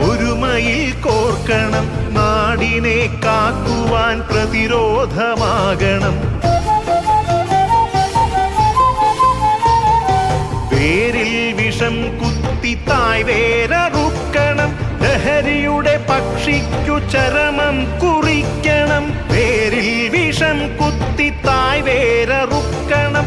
ഒരുമയിൽ കോർക്കണം നാടിനെ കാക്കുവാൻ പ്രതിരോധമാകണം. വേരിൽ വിഷം കുത്തി തായ് വേരറുക്കണം ലഹരിയുടെ പക്ഷിക്കു ചരമം കുറിക്കണം. വേരിൽ വിഷം കുത്തി തായ് വേരറുക്കണം